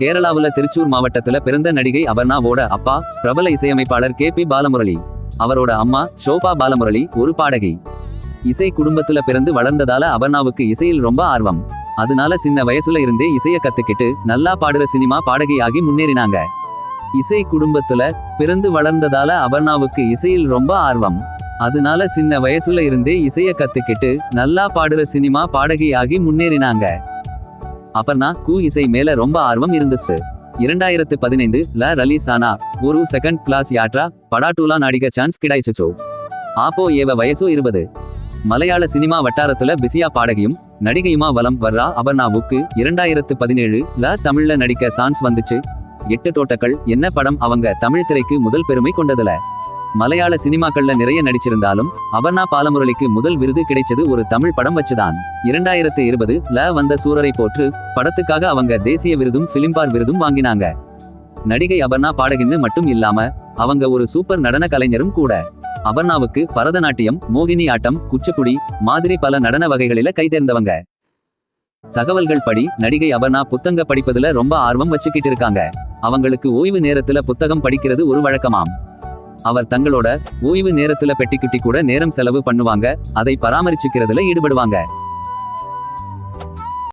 கேரளாவுல திருச்சூர் மாவட்டத்துல பிறந்த நடிகை அபர்ணாவோட அப்பா பிரபல இசையமைப்பாளர் கே பி பாலமுரளி. அவரோட அம்மா ஷோபா பாலமுரளி ஒரு பாடகி. இசை குடும்பத்துல பிறந்து வளர்ந்ததால அபர்ணாவுக்கு இசையில் ரொம்ப ஆர்வம். அதனால சின்ன வயசுல இருந்தே இசைய கத்துக்கிட்டு நல்லா பாடுற சினிமா பாடகியாகி முன்னேறினாங்க. இசை குடும்பத்துல பிறந்து வளர்ந்ததால அபர்ணாவுக்கு இசையில் ரொம்ப ஆர்வம். அதனால சின்ன வயசுல இருந்தே இசைய கத்துக்கிட்டு நல்லா பாடுற சினிமா பாடகியாகி முன்னேறினாங்க. அப்பர்னா கூ இசை மேல ரொம்ப ஆர்வம் இருந்துச்சு. இரண்டாயிரத்து பதினைந்து ல ரிலீஸ் ஆனா ஒரு செகண்ட் கிளாஸ் யாட்ரா படாட்டூலா நடிக்க சான்ஸ் கிடைச்சிச்சோ. ஆப்போ ஏவ வயசு இருபது. மலையாள சினிமா வட்டாரத்துல பிஸியா பாடகியும் நடிகையுமா வலம் வர்றா அபர்ணாவுக்கு இரண்டாயிரத்து பதினேழு ல தமிழ்ல நடிக்க சான்ஸ் வந்துச்சு. எட்டு தோட்டக்கள் என்ன படம் அவங்க தமிழ் திரைக்கு முதல் பெருமை கொண்டதுல? மலையாள சினிமாக்கள்ல நிறைய நடிச்சிருந்தாலும் அபர்ணா பாலமுரளிக்கு முதல் விருது கிடைச்சது ஒரு தமிழ் படம் வச்சுதான். இரண்டாயிரத்து இருபது ல வந்த சூரரை போற்று படத்துக்காக அவங்க தேசிய விருதும் பிலிம்பார் விருதும் வாங்கினாங்க. நடிகை அபர்ணா பாடகின்னு மட்டும் இல்லாம அவங்க ஒரு சூப்பர் நடன கலைஞரும் கூட. அபர்ணாவுக்கு பரதநாட்டியம் மோகினி ஆட்டம் குச்சிப்புடி மாதிரி பல நடன வகைகளில கைதேர்ந்தவங்க தகவல்கள் படி நடிகை அபர்ணா புத்தங்க படிப்பதுல ரொம்ப ஆர்வம் வச்சுக்கிட்டு இருக்காங்க. அவங்களுக்கு ஓய்வு நேரத்துல புத்தகம் படிக்கிறது ஒரு வழக்கமாம். அவர் தங்களோட ஓய்வு நேரத்துல பெட்டிக்குட்டி கூட நேரம் செலவு பண்ணுவாங்க அதை பராமரிச்சுக்கிறதுல ஈடுபடுவாங்க.